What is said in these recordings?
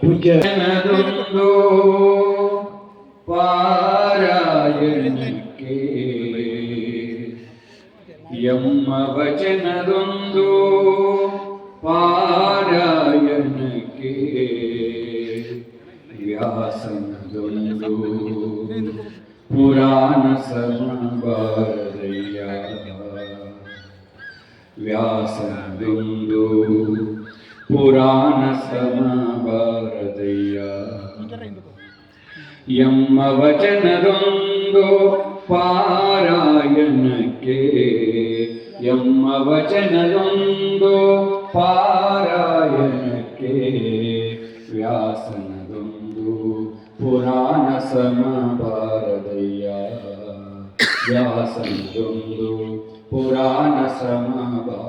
ಪೂಜ್ಯ ಜನದೊಂದು ಪಾರಾಯಣಕ್ಕೆ ಎಮ್ಮ ವಚನದೊಂದು ಪಾರಾಯಣಕ್ಕೆ ವ್ಯಾಸನದೊಂದು ಪುರಾಣ ಸಮಬಾರದಯ್ಯ ವ್ಯಾಸನದೊಂದು ಪುರಾಣ ಸಮಬಾರದಯ್ಯ ಎಮ್ಮ ವಚನದೊಂದು ಪಾರಾಯಣಕ್ಕೆ ಎಮ್ಮ ವಚನದೊಂದು ಪಾರಾಯಣಕ್ಕೆ ವ್ಯಾಸನದೊಂದು ಪುರಾಣ ಸಮಬಾರದಯ್ಯ ವ್ಯಾಸನದೊಂದು ಪುರಾಣ ಸಮಬಾರದಯ್ಯ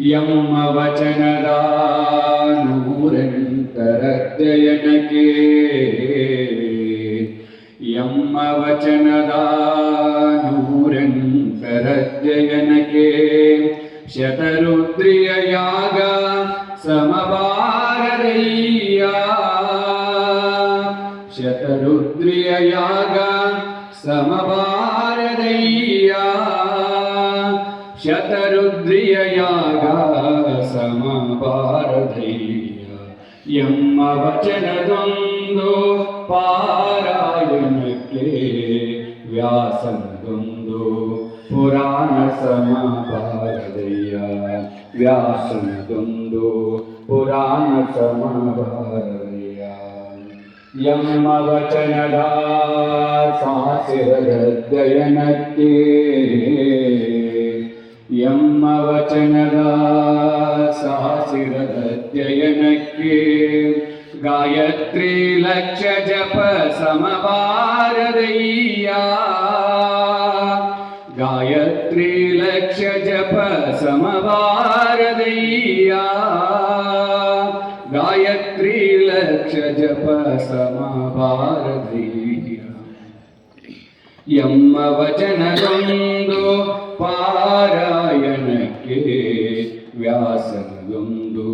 ಎಮ್ಮ ವಚನದಾನುರಕ್ತರದ್ದಯನಕೆ ಎಮ್ಮ ವಚನದಾನುರಕ್ತರದ್ದಯನಕೆ ಶತರುದ್ರಿಯ ಯಾಗ ಸಮವಾರರಯ್ಯ ಶತರುದ್ರಿಯ ಯಾಗ ಸಮವಾರರಯ್ಯ ಶತರುದ್ರ ಯಾಗ ಸಮಬಾರದಯ್ಯ ಎಮ್ಮ ವಚನದೊಂದು ಪಾರಾಯಣಕ್ಕೆ ವ್ಯಾಸನದೊಂದು ಪುರಾಣ ಸಮಬಾರದಯ್ಯ ವ್ಯಾಸನದೊಂದು ಪುರಾಣ ಸಮಬಾರದಯ್ಯ ಎಮ್ಮ ವಚನದ ಸಾಸಿರಗದ್ಯಯನಕ್ಕೆ ಎಮ್ಮ ವಚನದ ಸಾಸಿರಗದ್ಯಯನಕ್ಕೆ ಗಾಯತ್ರಿ ಲಕ್ಷ ಜಪ ಸಮಬಾರದಯ್ಯ ಗಾಯತ್ರಿ ಲಕ್ಷ ಜಪ ಸಮಬಾರದಯ್ಯ ಗಾಯತ್ರಿ ಲಕ್ಷ ಜಪ ಸಮಬಾರದಯ್ಯ ಎಮ್ಮ ವಚನದೊಂದು ಪಾರಾಯಣಕ್ಕೆ ವ್ಯಾಸನದೊಂದು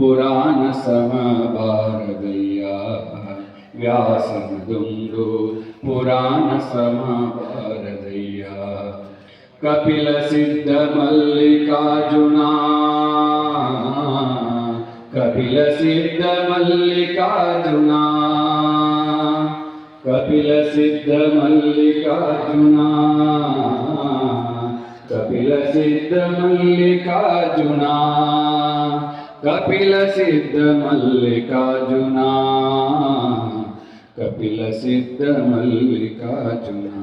ಪುರಾಣ ಸಮಬಾರದಯ್ಯ ವ್ಯಾಸನದೊಂದು ಪುರಾಣ ಸಮಬಾರದಯ್ಯ ಕಪಿಲ ಸಿದ್ಧ ಮಲ್ಲಿಕಾರ್ಜುನ ಕಪಿಲ ಸಿದ್ಧ ಮಲ್ಲಿಕಾರ್ಜುನ कपिलसिद्धमल्लिकार्जुना कपिलसिद्धमल्लिकार्जुना कपिलसिद्धमल्लिकार्जुना कपिलसिद्धमल्लिकार्जुना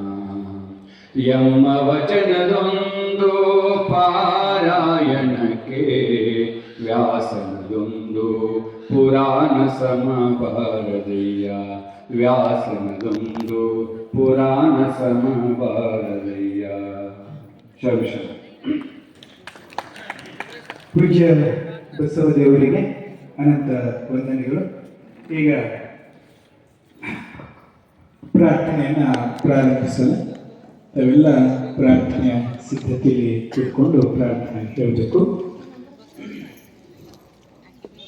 यम वचनदोन्दो पारायणके व्यासन ಪುರಾಣ ಸಮಬಾರದಯ್ಯ ವ್ಯಾಸನದೊಂದು ಪುರಾಣ ಸಮಬಾರದಯ್ಯ ಶಂಶ ಪೂಜ್ಯ ಬಸವದೇವರಿಗೆ ಅನಂತ ವಂದನೆಗಳು. ಈಗ ಪ್ರಾರ್ಥನೆಯನ್ನ ಪ್ರಾರಂಭಿಸಲು ತಾವೆಲ್ಲ ಪ್ರಾರ್ಥನೆಯ ಸಿದ್ಧತೆಯಲ್ಲಿ ಕೂತ್ಕೊಂಡು ಪ್ರಾರ್ಥನೆ ಹೇಳಬೇಕು.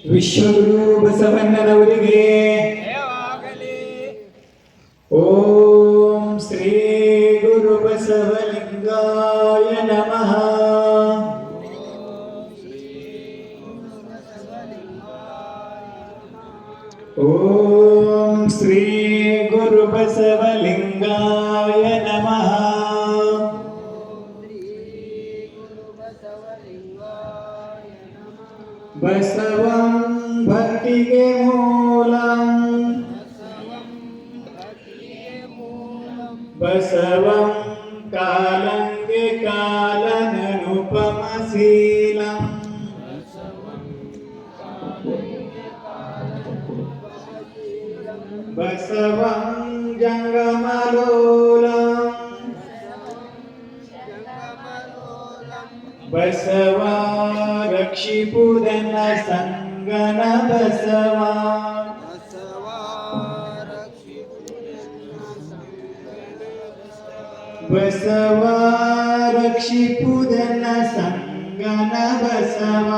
ವಿಶ್ವಗುರು ಬಸವಣ್ಣನವರಿಗೆ ಓಂ ಶ್ರೀ ಗುರು ಬಸವಲಿಂಗಾಯ ನಮಃ ಓಂ ಶ್ರೀ ಗುರು ಬಸವಲಿಂಗಾಯ ನಮಃ ಬಸವಂ భక్తియే మూలం బసవం కాలంగే కాలననుపమశీలం బసవం జంగమలోలం బసవా రక్షిపుదన సంగ ገና በሰማይ በሰዋረክሺፑደና ሳንጋና በሰማ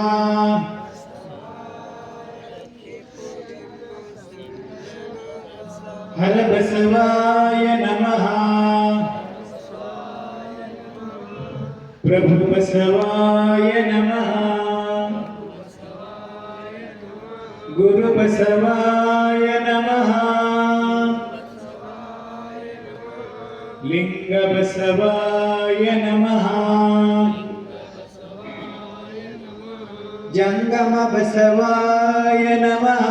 ሀረ በሰዋየ ነመሃ प्रभु बसवाय नमः। गुरु बसवाय नमः लिंग बसवाय नमः जंगम बसवाय नमः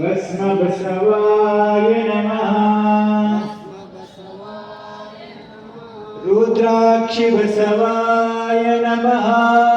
भस्म बसवाय नमः रुद्राक्ष बसवाय नमः।